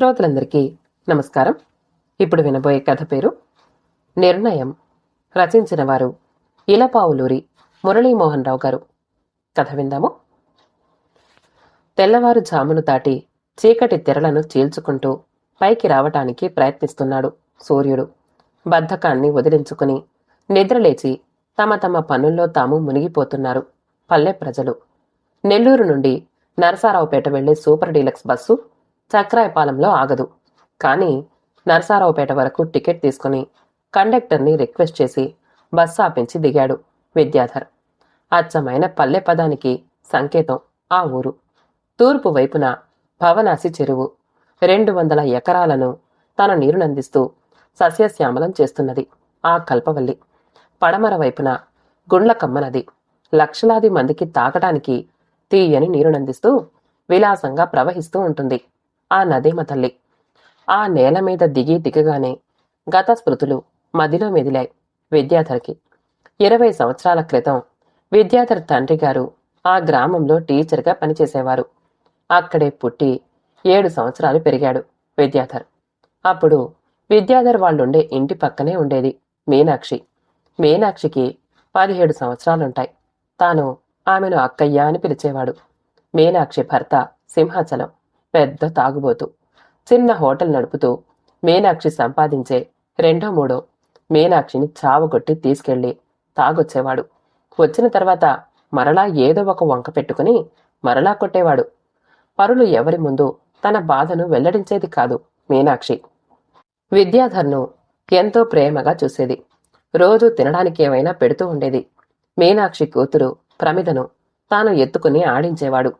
శ్రోతలందరికీ నమస్కారం. ఇప్పుడు వినబోయే కథ పేరు నిర్ణయం. రచించిన వారు ఇలపావులూరి మురళీమోహన్ రావు గారు. కథ విందాము. తెల్లవారు జామును దాటి చీకటి తెరలను చీల్చుకుంటూ పైకి రావటానికి ప్రయత్నిస్తున్నాడు సూర్యుడు. బద్ధకాన్ని వదిలించుకుని నిద్రలేచి తమ తమ పనుల్లో తాము మునిగిపోతున్నారు పల్లె ప్రజలు. నెల్లూరు నుండి నరసారావుపేట వెళ్ళే సూపర్ డీలక్స్ బస్సు చక్రాయపాలెంలో ఆగదు. కానీ నరసారావుపేట వరకు టికెట్ తీసుకుని కండక్టర్ని రిక్వెస్ట్ చేసి బస్సు ఆపించి దిగాడు విద్యాధర్. అచ్చమైన పల్లె పదానికి సంకేతం ఆ ఊరు. తూర్పు వైపున భవనాసి చెరువు. రెండు వందల ఎకరాలను తన నీరునందిస్తూ సస్యశ్యామలం చేస్తున్నది ఆ కల్పవల్లి. పడమర వైపున గుండ్లకమ్మ నది. లక్షలాది మందికి తాగటానికి తీయని నీరునందిస్తూ విలాసంగా ప్రవహిస్తూ ఉంటుంది. ఆ నదేమ తల్లి. ఆ నేల మీద దిగి దిగగానే గత స్మృతులు మదిలో మెదిలాయి విద్యాధర్కి. ఇరవై సంవత్సరాల క్రితం విద్యాధర్ తండ్రి గారు ఆ గ్రామంలో టీచర్గా పనిచేసేవారు. అక్కడే పుట్టి ఏడు సంవత్సరాలు పెరిగాడు విద్యాధర్. అప్పుడు విద్యాధర్ వాళ్ళుండే ఇంటి పక్కనే ఉండేది మీనాక్షి. మీనాక్షికి పదిహేడు సంవత్సరాలుంటాయి. తాను ఆమెను అక్కయ్య అని పిలిచేవాడు. మీనాక్షి భర్త సింహాచలం. పెద్ద తాగుబోతు. చిన్న హోటల్ నడుపుతూ మీనాక్షి సంపాదించే రెండో మూడో మీనాక్షిని చావగొట్టి తీసుకెళ్ళి తాగొచ్చేవాడు. వచ్చిన తర్వాత మరలా ఏదో ఒక వంక పెట్టుకుని మరలా కొట్టేవాడు. పరులు ఎవరి ముందు తన బాధను వెల్లడించేది కాదు మీనాక్షి. విద్యాధర్ను ఎంతో ప్రేమగా చూసేది. రోజు తినడానికి ఏమైనా పెడుతూ ఉండేది. మీనాక్షి కూతురు ప్రమిదను తాను ఎత్తుకుని ఆడించేవాడు.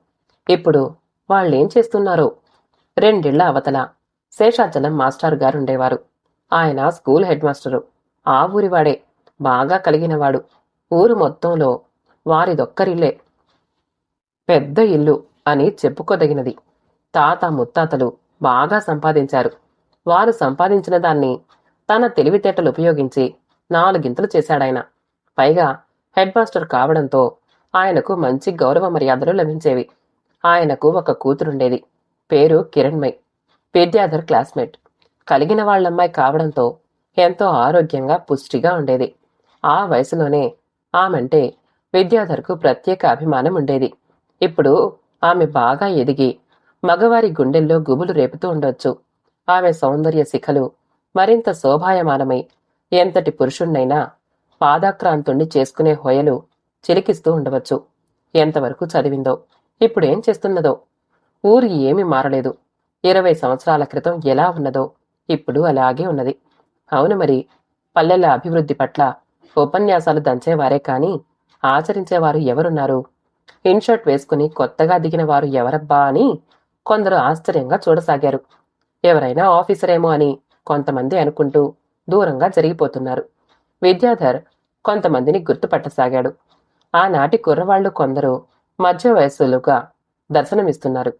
ఇప్పుడు వాళ్ళేం చేస్తున్నారో? రెండిళ్ళ అవతల శేషాచలం మాస్టర్ గారుండేవారు. ఆయన స్కూల్ హెడ్ మాస్టరు. ఆ ఊరివాడే బాగా కలిగినవాడు. ఊరు మొత్తంలో వారిదొక్కరిల్లే. పెద్ద ఇల్లు అని చెప్పుకోదగినది. తాత ముత్తాతలు బాగా సంపాదించారు. వారు సంపాదించిన దాన్ని తన తెలివితేటలు ఉపయోగించి నాలుగింతలు చేశాడాయన. పైగా హెడ్ మాస్టర్ కావడంతో ఆయనకు మంచి గౌరవ మర్యాదలు లభించేవి. ఆయనకు ఒక కూతురుండేది. పేరు కిరణ్మయ్. విద్యాధర్ క్లాస్మేట్. కలిగిన వాళ్ళమ్మాయి కావడంతో ఎంతో ఆరోగ్యంగా పుష్టిగా ఉండేది. ఆ వయసులోనే ఆమెంటే విద్యాధర్కు ప్రత్యేక అభిమానం ఉండేది ఇప్పుడు ఆమె బాగా ఎదిగి మగవారి గుండెల్లో గుబులు రేపుతూ ఉండొచ్చు. ఆమె సౌందర్య శిఖలు మరింత శోభాయమానమై ఎంతటి పురుషుణ్ణైనా పాదాక్రాంతుణ్ణి చేసుకునే హొయలు చిలికిస్తూ ఉండవచ్చు. ఎంతవరకు చదివిందో ఇప్పుడేం చేస్తున్నదో? ఊరు ఏమీ మారలేదు. ఇరవై సంవత్సరాల క్రితం ఎలా ఉన్నదో? ఇప్పుడు అలాగే ఉన్నది. అవును మరి పల్లెల అభివృద్ధి పట్ల ఉపన్యాసాలు దంచేవారే కానీ ఆచరించేవారు ఎవరున్నారు? ఇన్షర్ట్ వేసుకుని కొత్తగా దిగిన వారు ఎవరబ్బా అని కొందరు ఆశ్చర్యంగా చూడసాగారు. ఎవరైనా ఆఫీసరేమో అని కొంతమంది అనుకుంటూ దూరంగా జరిగిపోతున్నారు. విద్యాధర్ కొంతమందిని గుర్తుపట్టసాగాడు. ఆనాటి కుర్రవాళ్ళు కొందరు మధ్య వయస్సులుగా దర్శనమిస్తున్నారు.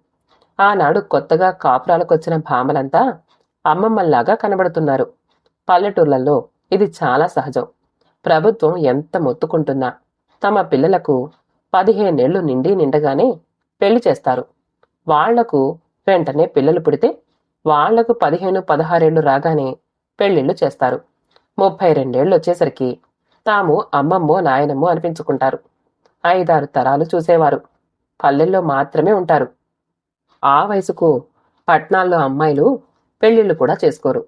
ఆనాడు కొత్తగా కాపురాలకొచ్చిన భామలంతా అమ్మమ్మల్లాగా కనబడుతున్నారు. పల్లెటూర్లలో ఇది చాలా సహజం. ప్రభుత్వం ఎంత మొత్తుకుంటున్నా తమ పిల్లలకు పదిహేనేళ్ళు నిండి నిండగానే పెళ్ళి చేస్తారు. వాళ్ళకు వెంటనే పిల్లలు పుడితే వాళ్ళకు పదిహేను పదహారేళ్ళు రాగానే పెళ్ళిళ్ళు చేస్తారు. ముప్పై రెండేళ్ళు వచ్చేసరికి తాము అమ్మమ్మో నాయనమ్మో అనిపించుకుంటారు. ఐదారు తరాలు చూసేవారు. పల్లెల్లో మాత్రమే ఉంటారు. ఆ వయసుకు పట్నాల్లో అమ్మాయిలు పెళ్ళిళ్ళు కూడా చేసుకోరు.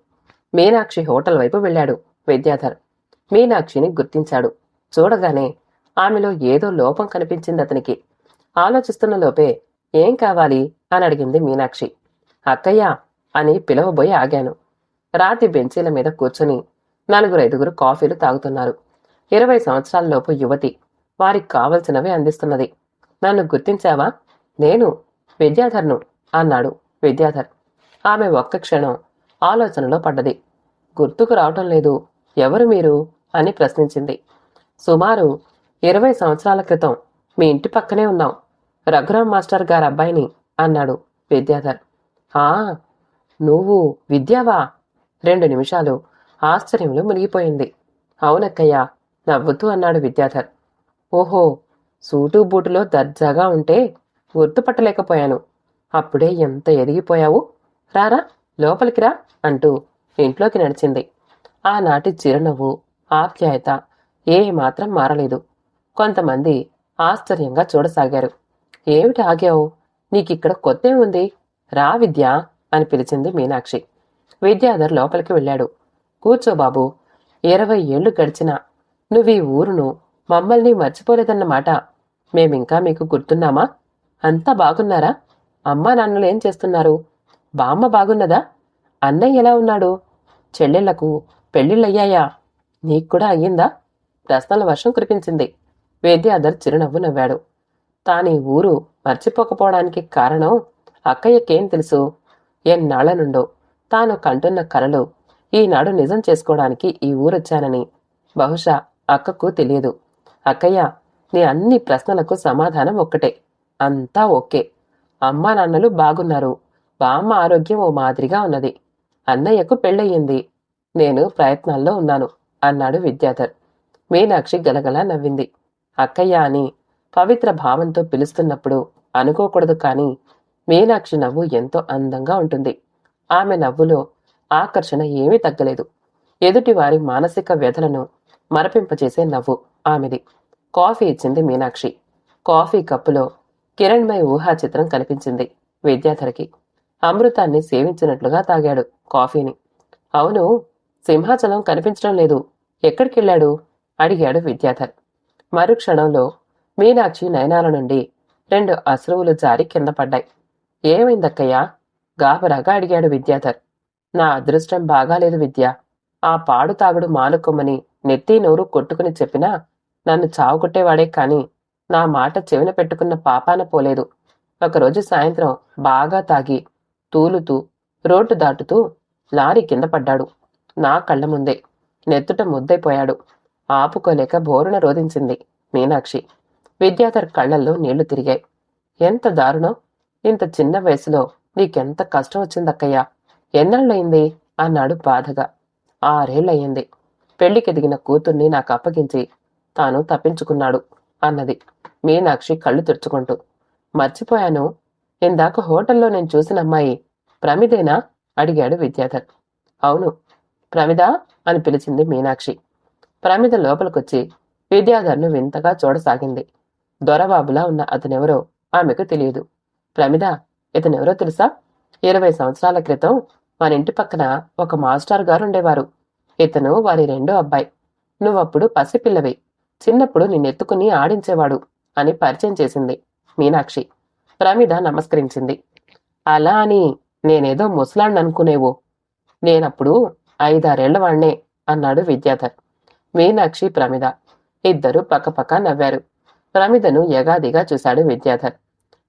మీనాక్షి హోటల్ వైపు వెళ్ళాడు విద్యాధర్. మీనాక్షిని గుర్తించాడు. చూడగానే ఆమెలో ఏదో లోపం కనిపించింది అతనికి. ఆలోచిస్తున్న లోపే ఏం కావాలి అని అడిగింది మీనాక్షి. అక్కయ్య అని పిలవబోయి ఆగాను. రాతి బెంచీల మీద కూర్చుని నలుగురు ఐదుగురు కాఫీలు తాగుతున్నారు. ఇరవై సంవత్సరాలలోపు యువతి వారికి కావలసినవి అందిస్తున్నది. నన్ను గుర్తించావా? నేను విద్యాధర్ను అన్నాడు విద్యాధర్. ఆమె ఒక్క క్షణం ఆలోచనలో పడ్డది. గుర్తుకు రావటం లేదు. ఎవరు మీరు? అని ప్రశ్నించింది. సుమారు ఇరవై సంవత్సరాల క్రితం మీ ఇంటి పక్కనే ఉన్నాం. రఘురామ్ మాస్టర్ గారి అబ్బాయిని అన్నాడు విద్యాధర్. ఆ నువ్వు విద్యావా? రెండు నిమిషాలు ఆశ్చర్యంలో మునిగిపోయింది. అవునక్కయ్య నవ్వుతూ అన్నాడు విద్యాధర్. ఓహో సూటు బూటులో దర్జాగా ఉంటే గుర్తుపట్టలేకపోయాను. అప్పుడే ఎంత ఎదిగిపోయావు? రారా లోపలికి రా అంటూ ఇంట్లోకి నడిచింది. ఆనాటి చిరునవ్వు ఆప్యాయత ఏ మాత్రం మారలేదు. కొంతమంది ఆశ్చర్యంగా చూడసాగారు. ఏమిటి ఆగావు? నీకిక్కడ కొత్త ఉంది? రా విద్య అని పిలిచింది మీనాక్షి. విద్యాధర్ లోపలికి వెళ్ళాడు. కూర్చో బాబు ఇరవై ఏళ్ళు గడిచినా నువ్వు ఈ ఊరును మమ్మల్ని మర్చిపోలేదన్నమాట మేమింకా మీకు గుర్తున్నామా? అంతా బాగున్నారా? అమ్మా నాన్నలు ఏం చేస్తున్నారు? బామ్మ బాగున్నదా? అన్నయ్య ఎలా ఉన్నాడు? చెల్లెళ్ళకు పెళ్ళిళ్ళయ్యాయా? నీకు కూడా అయ్యిందా? ప్రశ్నల వర్షం కురిపించింది. వేద్యాధర్ చిరునవ్వు నవ్వాడు. తాని ఊరు మర్చిపోకపోవడానికి కారణం అక్కయ్యకేం తెలుసు? ఎన్నాళ్ళ నుండో తాను కంటున్న కలలు ఈనాడు నిజం చేసుకోవడానికి ఈ ఊరొచ్చానని. బహుశా అక్కకు తెలియదు. అక్కయ్య నీ అన్ని ప్రశ్నలకు సమాధానం ఒక్కటే. అంతా ఓకే. అమ్మా నాన్నలు బాగున్నారు. బామ్మ ఆరోగ్యం ఓ మాదిరిగా ఉన్నది. అన్నయ్యకు పెళ్ళయ్యింది. నేను ప్రయత్నాల్లో ఉన్నాను అన్నాడు విద్యాధర్. మీనాక్షి గలగల నవ్వింది. అక్కయ్య అని పవిత్ర భావంతో పిలుస్తున్నప్పుడు అనుకోకూడదు కానీ మీనాక్షి నవ్వు ఎంతో అందంగా ఉంటుంది. ఆమె నవ్వులో ఆకర్షణ ఏమీ తగ్గలేదు. ఎదుటి వారి మానసిక వ్యధలను మరపింపచేసే నవ్వు ఆమెది. కాఫీ ఇచ్చింది మీనాక్షి. కాఫీ కప్పులో కిరణ్మయ్ ఊహా చిత్రం కనిపించింది విద్యాధరికి. అమృతాన్ని సేవించినట్లుగా తాగాడు కాఫీని. అవును సింహాచలం కనిపించడం లేదు. ఎక్కడికెళ్ళాడు? అడిగాడు విద్యాధర్. మరుక్షణంలో మీనాక్షి నయనాల నుండి రెండు అశ్రువులు జారి కింద పడ్డాయి. ఏమైందక్కయ్యా? గాబరాగా అడిగాడు విద్యాధర్. నా అదృష్టం బాగాలేదు విద్య. ఆ పాడు తాగుడు మానుకోమని నెత్తి నోరు కొట్టుకుని చెప్పినా నన్ను చావుకొట్టేవాడే కాని నా మాట చెవిన పెట్టుకున్న పాపాన పోలేదు. ఒకరోజు సాయంత్రం బాగా తాగి తూలుతూ రోడ్డు దాటుతూ లారీ కింద పడ్డాడు. నా కళ్ళ ముందే నెత్తుట ముద్దైపోయాడు. ఆపుకోలేక బోరున రోధించింది మీనాక్షి. విద్యాధర్ కళ్ళల్లో నీళ్ళు తిరిగాయి. ఎంత దారుణం! ఇంత చిన్న వయసులో నీకెంత కష్టం వచ్చిందక్కయ్యా? ఎన్నాళ్ళయింది? అన్నాడు బాధగా. ఆరేళ్ళయ్యింది పెళ్ళికెదిగిన కూతుర్ని నాకు అప్పగించి తాను తప్పించుకున్నాడు అన్నది మీనాక్షి కళ్ళు తెరుచుకుంటూ. మర్చిపోయాను. ఇందాక హోటల్లో నేను చూసిన అమ్మాయి ప్రమిదేనా? అడిగాడు విద్యాధర్. అవును. ప్రమిద? అని పిలిచింది మీనాక్షి. ప్రమిద లోపలికొచ్చి విద్యాధర్ను వింతగా చూడసాగింది. దొరబాబులా ఉన్న అతనెవరో ఆమెకు తెలియదు. ప్రమిద ఇతనెవరో తెలుసా? ఇరవై సంవత్సరాల క్రితం మన ఇంటి పక్కన ఒక మాస్టర్ గారు ఉండేవారు ఇతను వారి రెండో అబ్బాయి. నువ్వప్పుడు పసిపిల్లవి. చిన్నప్పుడు నిన్నెత్తుకుని ఆడించేవాడు అని పరిచయం చేసింది మీనాక్షి. ప్రమిద నమస్కరించింది. అలా అని నేనేదో ముసలాన్ని అనుకునేవో నేనప్పుడు ఐదారేళ్ళ వాణ్ణే అన్నాడు విద్యాధర్. మీనాక్షి ప్రమిద. ఇద్దరు పక్కపక్క నవ్వారు. ప్రమిదను యగాదిగా చూశాడు విద్యాధర్.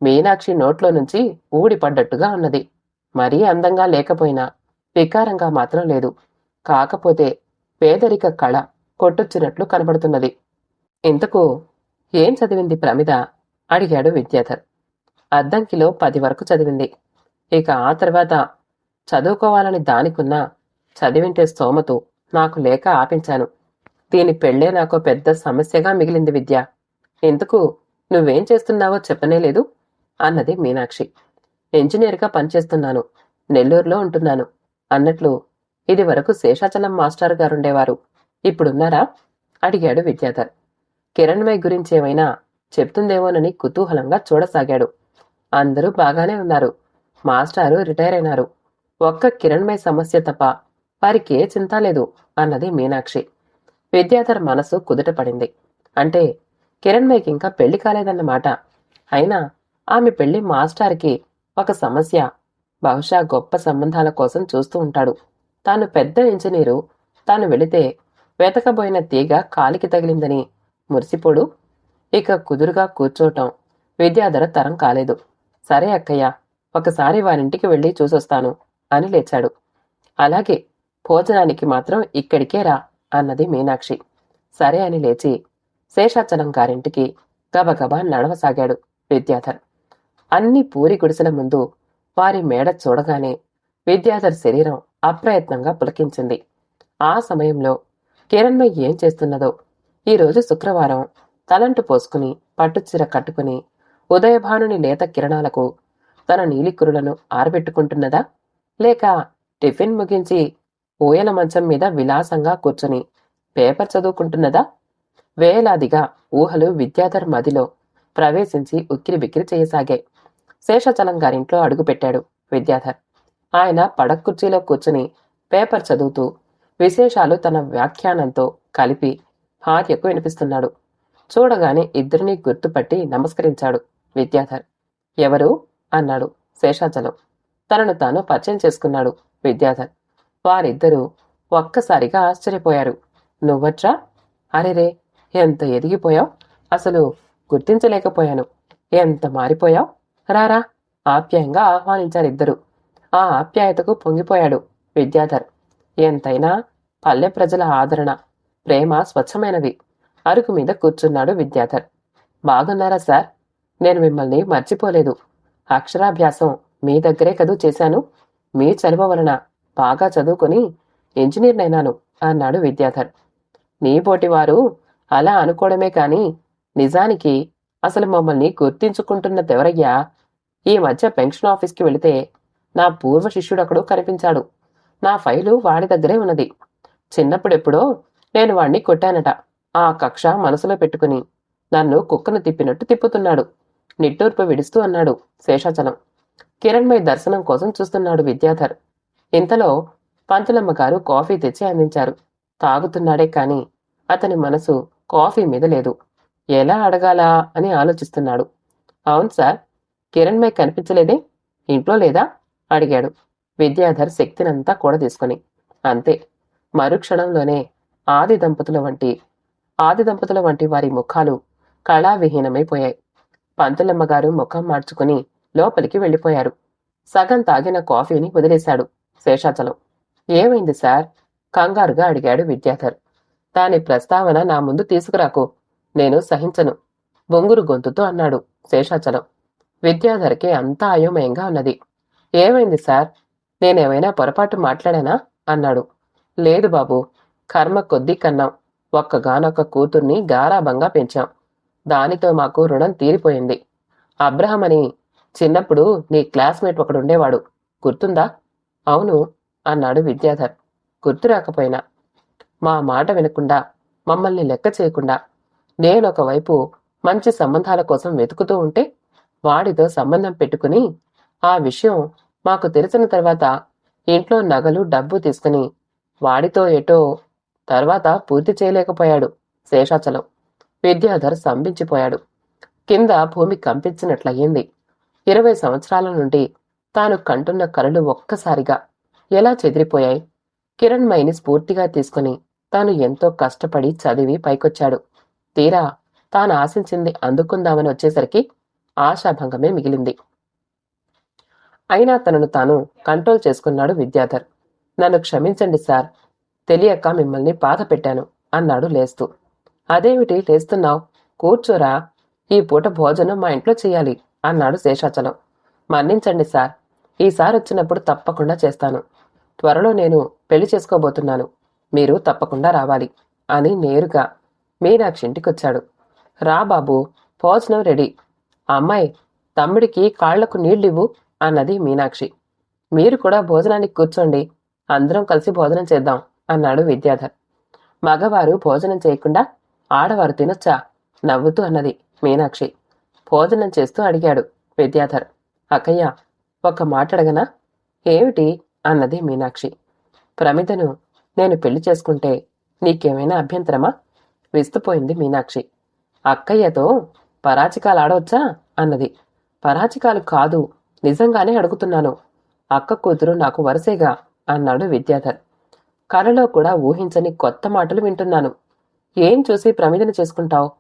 మీనాక్షి నోట్లో నుంచి ఊడిపడ్డట్టుగా ఉన్నది. మరీ అందంగా లేకపోయినా వికారంగా మాత్రం లేదు. కాకపోతే పేదరిక కళ కొట్టొచ్చినట్లు కనబడుతున్నది. ఇంతకు ఏం చదివింది ప్రమిద? అడిగాడు విద్యాధర్. అద్దంకిలో పది వరకు చదివింది. ఇక ఆ తర్వాత చదువుకోవాలని దానికున్నా చదివింటే స్తోమతు నాకు లేక ఆపించాను. దీని పెళ్ళే నాకు పెద్ద సమస్యగా మిగిలింది విద్య. ఎందుకు నువ్వేం చేస్తున్నావో చెప్పనేలేదు అన్నది మీనాక్షి. ఇంజనీర్గా పనిచేస్తున్నాను. నెల్లూరులో ఉంటున్నాను. అన్నట్లు ఇది వరకు శేషాచలం మాస్టర్ గారుండేవారు. ఇప్పుడున్నారా? అడిగాడు విద్యాధర్. కిరణ్మయ్ గురించి ఏమైనా చెప్తుందేమోనని కుతూహలంగా చూడసాగాడు. అందరూ బాగానే ఉన్నారు. మాస్టారు రిటైర్ అయినారు ఒక్క కిరణ్మయ్ సమస్య తప్ప వారికి ఏ చింత లేదు అన్నది మీనాక్షి. విద్యాధర్ మనసు కుదుట పడింది. అంటే కిరణ్మయ్కి ఇంకా పెళ్ళి కాలేదన్నమాట. అయినా ఆమె పెళ్ళి మాస్టార్కి ఒక సమస్య బహుశా గొప్ప సంబంధాల కోసం చూస్తూ ఉంటాడు. తాను పెద్ద ఇంజనీరు. తాను వెళితే వెతకబోయిన తీగ కాలికి తగిలిందని మురిసిపోడు. ఇక కుదురుగా కూర్చోటం విద్యాధర తరం కాలేదు. సరే అక్కయ్య ఒకసారి వారింటికి వెళ్ళి చూసొస్తాను అని లేచాడు. అలాగే భోజనానికి మాత్రం ఇక్కడికే రా అన్నది మీనాక్షి. సరే అని లేచి శేషాచలం గారింటికి గబగబా నడవసాగాడు విద్యాధర్. అన్ని పూరి గుడిసెల ముందు వారి మేడ చూడగానే విద్యాధర్ శరీరం అప్రయత్నంగా పులకించింది. ఆ సమయంలో కిరణ్మయ్ ఏం చేస్తున్నదో ఈరోజు శుక్రవారం తలంటు పోసుకుని పట్టుచీర కట్టుకుని ఉదయభానుని లేత కిరణాలకు తన నీలికురులను ఆరబెట్టుకుంటున్నదా? లేక టిఫిన్ ముగించి ఊయల మంచం మీద విలాసంగా కూర్చొని పేపర్ చదువుకుంటున్నదా? వేలాదిగా ఊహలు విద్యాధర్ మదిలో ప్రవేశించి ఉక్కిరి బిక్కిరి చేయసాగాయి. శేషాచలం గారింట్లో అడుగుపెట్టాడు విద్యాధర్. ఆయన పడక్ కుర్చీలో కూర్చుని పేపర్ చదువుతూ విశేషాలు తన వ్యాఖ్యానంతో కలిపి భార్యకు వినిపిస్తున్నాడు. చూడగానే ఇద్దరిని గుర్తుపట్టి నమస్కరించాడు విద్యాధర్. ఎవరు? అన్నాడు శేషాచలం. తనను తాను పరిచయం చేసుకున్నాడు విద్యాధర్. వారిద్దరూ ఒక్కసారిగా ఆశ్చర్యపోయారు. నువ్వట్రా అరెరే ఎంత ఎదిగిపోయావు? అసలు గుర్తించలేకపోయాను. ఎంత మారిపోయావు? రారా ఆప్యాయంగా ఆహ్వానించారు ఇద్దరు. ఆ ఆప్యాయతకు పొంగిపోయాడు విద్యాధర్. ఎంతైనా పల్లె ప్రజల ఆదరణ ప్రేమ స్వచ్ఛమైనవి అరుకు మీద కూర్చున్నాడు విద్యాధర్. బాగున్నారా సార్? నేను మిమ్మల్ని మర్చిపోలేదు. అక్షరాభ్యాసం మీ దగ్గరే కదూ చేశాను. మీ చలువ వలన బాగా చదువుకొని ఇంజనీర్నైనాను అన్నాడు విద్యాధర్. నీ పోటీవారు అలా అనుకోవడమే కాని నిజానికి అసలు మమ్మల్ని గుర్తించుకుంటున్నదెవరయ్యా? ఈ మధ్య పెన్షన్ ఆఫీస్కి వెళితే నా పూర్వ శిష్యుడొకడు కనిపించాడు. నా ఫైలు వాడి దగ్గరే ఉన్నది. చిన్నప్పుడెప్పుడో నేను వాణ్ణి కొట్టానట. ఆ కక్ష మనసులో పెట్టుకుని నన్ను కుక్కను తిప్పినట్టు తిప్పుతున్నాడు. నిట్టూర్పు విడుస్తూ అన్నాడు శేషాచలం. కిరణ్మయ్ దర్శనం కోసం చూస్తున్నాడు విద్యాధర్. ఇంతలో పంతులమ్మ గారు కాఫీ తెచ్చి అందించారు. తాగుతున్నాడే కాని అతని మనసు కాఫీ మీద లేదు. ఎలా అడగాలా అని ఆలోచిస్తున్నాడు. అవును సార్ కిరణ్మయ్ కనిపించలేదే? ఇంట్లో లేదా? అడిగాడు. విద్యాధర్ శక్తినంతా కూడా తీసుకుని అంతే. మరుక్షణంలోనే ఆది దంపతుల వంటి ఆది దంపతుల వంటి వారి ముఖాలు కళావిహీనమైపోయాయి. పంతులమ్మగారు ముఖం మార్చుకుని లోపలికి వెళ్ళిపోయారు. సగం తాగిన కాఫీని వదిలేశాడు శేషాచలం. ఏమైంది సార్? కంగారుగా అడిగాడు విద్యాధర్. దాని ప్రస్తావన నా ముందు తీసుకురాకు. నేను సహించను. బొంగురు గొంతుతో అన్నాడు శేషాచలం. విద్యాధర్కి అంతా అయోమయంగా ఉన్నది. ఏమైంది సార్? నేనేమైనా పొరపాటు మాట్లాడానా? అన్నాడు. లేదు బాబు కర్మ కొద్దీ కన్నాం. ఒక్కగానొక్క కూతుర్ని గారాభంగా పెంచాం. దానితో మాకు రుణం తీరిపోయింది. అబ్రహం అని చిన్నప్పుడు నీ క్లాస్మేట్ ఒకడుండేవాడు. గుర్తుందా? అవును అన్నాడు విద్యాధర్. గుర్తు రాకపోయినా. మా మాట వినకుండా మమ్మల్ని లెక్క చేయకుండా నేనొకవైపు మంచి సంబంధాల కోసం వెతుకుతూ ఉంటే వాడితో సంబంధం పెట్టుకుని ఆ విషయం మాకు తెలిసిన తర్వాత ఇంట్లో నగలు డబ్బు తీసుకుని వాడితో ఎటో తర్వాత పూర్తి చేయలేకపోయాడు శేషాచలం. విద్యాధర్ స్తంభించిపోయాడు. కింద భూమి కంపించినట్లయింది. ఇరవై సంవత్సరాల నుండి తాను కంటున్న కలలు ఒక్కసారిగా ఎలా చెదిరిపోయాయి? కిరణ్మయిని స్ఫూర్తిగా తీసుకుని తాను ఎంతో కష్టపడి చదివి పైకొచ్చాడు. తీరా తాను ఆశించింది అందుకుందామని వచ్చేసరికి ఆశాభంగమే మిగిలింది. అయినా తనను తాను కంట్రోల్ చేసుకున్నాడు విద్యాధర్. నన్ను క్షమించండి సార్. తెలియక మిమ్మల్ని బాధ పెట్టాను అన్నాడు లేస్తూ. అదేమిటి లేస్తున్నావు? కూర్చోరా. ఈ పూట భోజనం మా ఇంట్లో చేయాలి అన్నాడు శేషాచలం. మన్నించండి సార్. ఈసారి వచ్చినప్పుడు తప్పకుండా చేస్తాను. త్వరలో నేను పెళ్ళి చేసుకోబోతున్నాను. మీరు తప్పకుండా రావాలి అని నేరుగా మీనాక్షి ఇంటికొచ్చాడు. రా బాబు భోజనం రెడీ. అమ్మాయి తమ్ముడికి కాళ్ళకు నీళ్ళివ్వు. అన్నది మీనాక్షి. మీరు కూడా భోజనానికి కూర్చోండి. అందరం కలిసి భోజనం చేద్దాం అన్నాడు విద్యాధర్. మగవారు భోజనం చేయకుండా ఆడవారు తినొచ్చా? నవ్వుతూ అన్నది మీనాక్షి. భోజనం చేస్తూ అడిగాడు విద్యాధర్. అక్కయ్య ఒక మాట అడగనా ఏమిటి? అన్నది మీనాక్షి. ప్రమితను నేను పెళ్ళి చేసుకుంటే నీకేమైనా అభ్యంతరమా? విస్తుపోయింది మీనాక్షి. అక్కయ్యతో పరాచికాలు ఆడవచ్చా? అన్నది. పరాచికాలు కాదు నిజంగానే అడుగుతున్నాను. అక్క కూతురు నాకు వరుసగా అన్నాడు విద్యాధర్. కలలో కూడా ఊహించని కొత్త మాటలు వింటున్నాను. ఏం చూసి ప్రమిదన చేసుకుంటావు?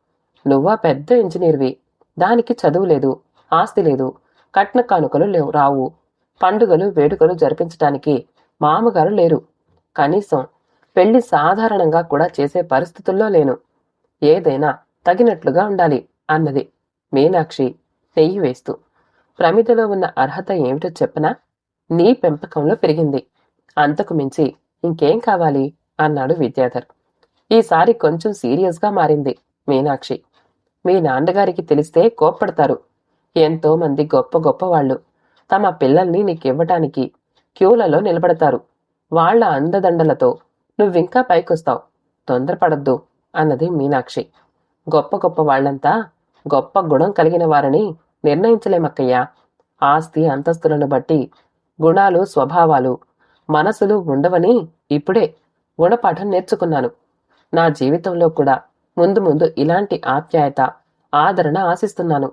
నువ్వా పెద్ద ఇంజనీర్వి. దానికి చదువు లేదు ఆస్తి లేదు కట్న కానుకలు లేవు రావు. పండుగలు వేడుకలు జరిపించటానికి మామగారు లేరు. కనీసం పెళ్ళి సాధారణంగా కూడా చేసే పరిస్థితుల్లో లేను. ఏదైనా తగినట్లుగా ఉండాలి అన్నది మీనాక్షి నెయ్యి వేస్తూ. ప్రమిదలో ఉన్న అర్హత ఏమిటో చెప్పనా? నీ పెంపకంలో పెరిగింది. అంతకు మించి ఇంకేం కావాలి? అన్నాడు విద్యాధర్. ఈసారి కొంచెం సీరియస్గా మారింది మీనాక్షి. మీ నాన్నగారికి తెలిస్తే కోప్పడతారు. ఎంతో మంది గొప్ప గొప్ప వాళ్ళు. తమ పిల్లల్ని నీకివ్వటానికి క్యూలలో నిలబడతారు. వాళ్ళ అందదండలతో నువ్వింకా పైకొస్తావు. తొందరపడద్దు అన్నది మీనాక్షి. గొప్ప గొప్ప వాళ్ళంతా గొప్ప గుణం కలిగిన వారని నిర్ణయించలేమక్కయ్యా? ఆస్తి అంతస్తులను బట్టి గుణాలు స్వభావాలు మనసులు ఉండవని ఇప్పుడే గుణపాఠం నేర్చుకున్నాను. నా జీవితంలో కూడా ముందు ముందు ఇలాంటి ఆప్యాయత ఆదరణ ఆశిస్తున్నాను.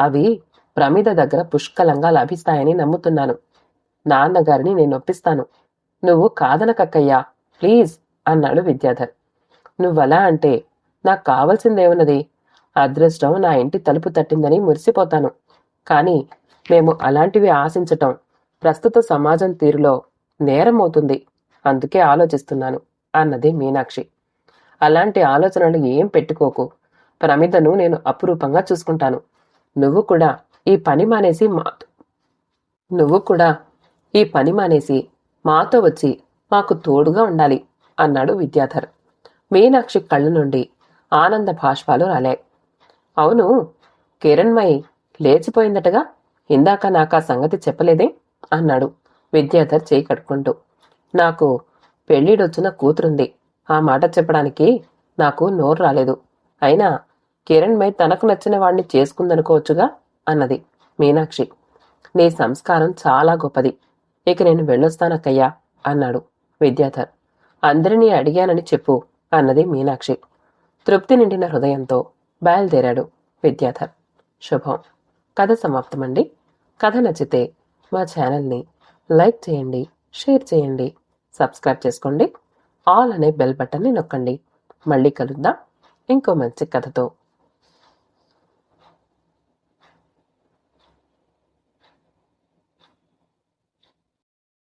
అవి ప్రమిద దగ్గర పుష్కలంగా లభిస్తాయని నమ్ముతున్నాను. నాన్నగారిని నేను ఒప్పిస్తాను నువ్వు కాదనకక్కయ్యా ప్లీజ్ అన్నాడు విద్యాధర్. నువ్వలా అంటే నాకు కావలసిందేమున్నది? అదృష్టం నా ఇంటి తలుపు తట్టిందని మురిసిపోతాను. కానీ మేము అలాంటివి ఆశించటం ప్రస్తుత సమాజం తీరులో నేరం అవుతుంది. అందుకే ఆలోచిస్తున్నాను అన్నది మీనాక్షి. అలాంటి ఆలోచనలు ఏం పెట్టుకోకు. ప్రమిదను నేను అపురూపంగా చూసుకుంటాను. నువ్వు కూడా ఈ పని మానేసి మా నువ్వు కూడా ఈ పని మానేసి మాతో వచ్చి మాకు తోడుగా ఉండాలి అన్నాడు విద్యాధర్. మీనాక్షి కళ్ళ నుండి ఆనంద భాష్పాలు రాలాయి. అవును కిరణ్మయి లేచిపోయిందటగా? ఇందాక నాకు ఆ సంగతి చెప్పలేదే? అన్నాడు విద్యాధర్ చేయి కట్టుకుంటూ నాకు పెళ్ళిడొచ్చిన కూతురుంది. ఆ మాట చెప్పడానికి నాకు నోరు రాలేదు. అయినా కిరణ్మయి తనకు నచ్చిన వాణ్ణి చేసుకుందనుకోవచ్చుగా? అన్నది మీనాక్షి. నీ సంస్కారం చాలా గొప్పది. ఇక నేను వెళ్ళొస్తానక్కయ్యా అన్నాడు విద్యాధర్. అందరినీ అడిగానని చెప్పు అన్నది మీనాక్షి. తృప్తి నిండిన హృదయంతో బయలుదేరాడు విద్యాధర్. శుభం. కథ సమాప్తమండి. కథ నచ్చితే మా ఛానల్ని లైక్ చేయండి షేర్ చేయండి సబ్స్క్రైబ్ చేసుకోండి. ఆల్ అనే బెల్ బటన్ని నొక్కండి. మళ్ళీ కలుద్దాం. ఇంకో మంచి కథతో.